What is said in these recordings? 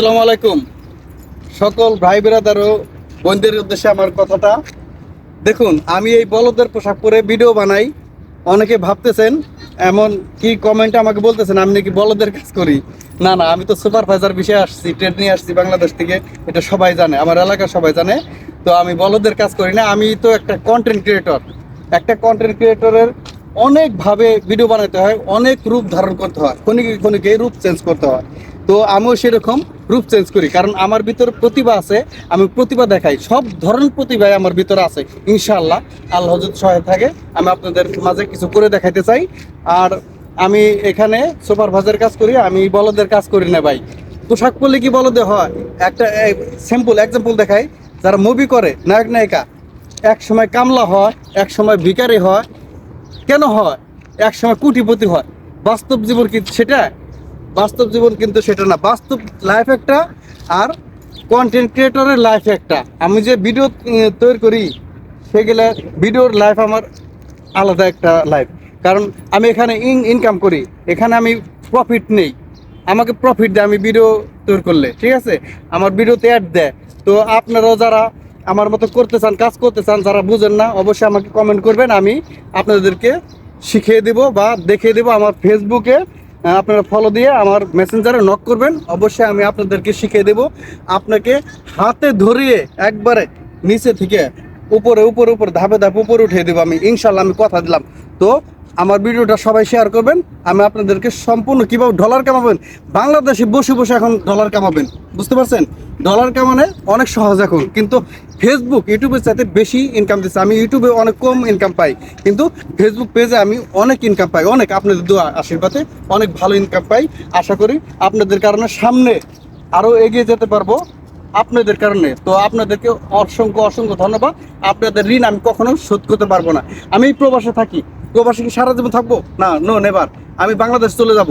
আসসালামু আলাইকুম। সকল ভাই বেরাদার ও বোনদের উদ্দেশ্যে আমার কথাটা। দেখুন, আমি এই বলদের পোশাক পরে ভিডিও বানাই। অনেকে ভাবতেছেন, এমন কি কমেন্টে আমাকে বলতেছেন, আমি নাকি বলদের কাজ করি। না না, আমি তো সুপারভাইজার বিষয়ে আসছি ট্রেড নিয়ে আসছি বাংলাদেশ থেকে। এটা সবাই জানে, আমার এলাকার সবাই জানে। তো আমি বলদের কাজ করি না, আমি তো একটা কন্টেন্ট ক্রিয়েটর একটা কন্টেন্ট ক্রিয়েটরের অনেকভাবে ভিডিও বানাতে হয়, অনেক রূপ ধারণ করতে হয়, ক্ষণিকে ক্ষণিকে রূপ চেঞ্জ করতে হয়। তো আমিও সেরকম রূপ চেঞ্জ করি। কারণ আমার ভিতরে প্রতিভা আছে, আমি প্রতিভা দেখাই। সব ধরনের প্রতিভাই আমার ভিতরে আছে, ইনশাআল্লাহ। আল্লাহ যদি সহায় থাকে, আমি আপনাদের মাঝে কিছু করে দেখাইতে চাই। আর আমি এখানে সুপারভাইজার কাজ করি, আমি বলদের কাজ করি না ভাই। পোশাক পরলে কি বলদে হয়? একটা স্যাম্পল এক্সাম্পল দেখাই। যারা মুভি করে, নায়ক, নায়িকা এক সময় কামলা হয় এক সময় ভিকারি হয়। কেন হয়? এক সময় কুটিপতি হয়। বাস্তব জীবন কি সেটা? বাস্তব জীবন কিন্তু সেটা না। বাস্তব লাইফ একটা আর কন্টেন্ট ক্রিয়েটরের লাইফ একটা। আমি যে ভিডিও তৈরি করি, সেগুলো ভিডিওর লাইফ আমার আলাদা একটা লাইফ কারণ আমি এখানে ইন ইনকাম করি। এখানে আমি প্রফিট নেই। আমাকে প্রফিট দেয় আমি ভিডিও তৈরি করলে, ঠিক আছে? আমার ভিডিওতে অ্যাড দেয়। তো আপনারাও যারা আমার মতো করতে চান, কাজ করতে চান, যারা বুঝেন না, অবশ্যই আমাকে কমেন্ট করবেন। আমি আপনাদেরকে শিখিয়ে দেব বা দেখিয়ে দেব আমার ফেসবুকে আপনারা ফলো দিয়ে আমার মেসেঞ্জারে নক করবেন। অবশ্যই আমি আপনাদেরকে শিখিয়ে দেব। আপনাকে হাতে ধরিয়ে একবারে নিচে থেকে উপরে উপরে উপরে, ধাপে ধাপে উপরে উঠিয়ে দেবো আমি। ইনশাল্লাহ আমি কথা দিলাম। তো আমার ভিডিওটা সবাই শেয়ার করবেন। আমি আপনাদেরকে সম্পূর্ণ কীভাবে ডলার কামাবেন? বাংলাদেশে বসে বসে এখন ডলার কামাবেন। বুঝতে পারছেন? ডলার কামানো অনেক সহজ এখন। কিন্তু ফেসবুক ইউটিউবের সাথে বেশি ইনকাম দিচ্ছে। আমি ইউটিউবে অনেক কম ইনকাম পাই। কিন্তু ফেসবুক পেজে আমি অনেক ইনকাম পাই। অনেক আপনাদের দোয়া আশীর্বাদে অনেক ভালো ইনকাম পাই। আশা করি আপনাদের কারণে সামনে আরও এগিয়ে যেতে পারব আপনাদের কারণে। তো আপনাদেরকে অসংখ্য অসংখ্য ধন্যবাদ। আপনাদের ঋণ আমি কখনো শোধ করতে পারব না। আমি প্রবাসে থাকি। প্রবাসে কি সারা জীবন থাকব? না নো নেবার আমি বাংলাদেশ চলে যাব।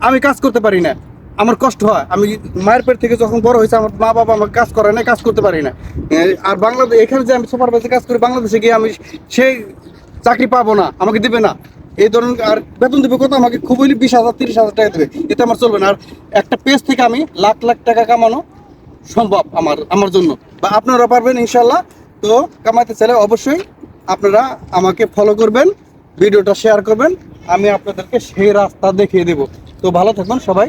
আমি কাজ করতে পারি না। আমার কষ্ট হয়। আমি মায়ের পেট থেকে যখন বড় হয়েছে, আমার মা বাবা আমাকে কাজ করে না কাজ করতে পারি না। আর বাংলাদেশ, এখানে যে আমি সুপারভাইজার কাজ করি, বাংলাদেশে গিয়ে আমি সেই চাকরি পাবো না, আমাকে দিবে না। এই ধরনের, আর বেতন দেবে কত? আমাকে খুব হইলে বিশ হাজার, তিরিশ হাজার টাকা দেবে। এতে আমার চলবে না। আর একটা পেজ থেকে আমি লাখ লাখ টাকা কামানো সম্ভব আমার আমার জন্য। বা আপনারা পারবেন ইনশাল্লাহ তো কামাইতে চাইলে অবশ্যই আপনারা আমাকে ফলো করবেন, ভিডিওটা শেয়ার করবেন। আমি আপনাদেরকে সেই রাস্তা দেখিয়ে দেব। তো ভালো থাকবেন সবাই।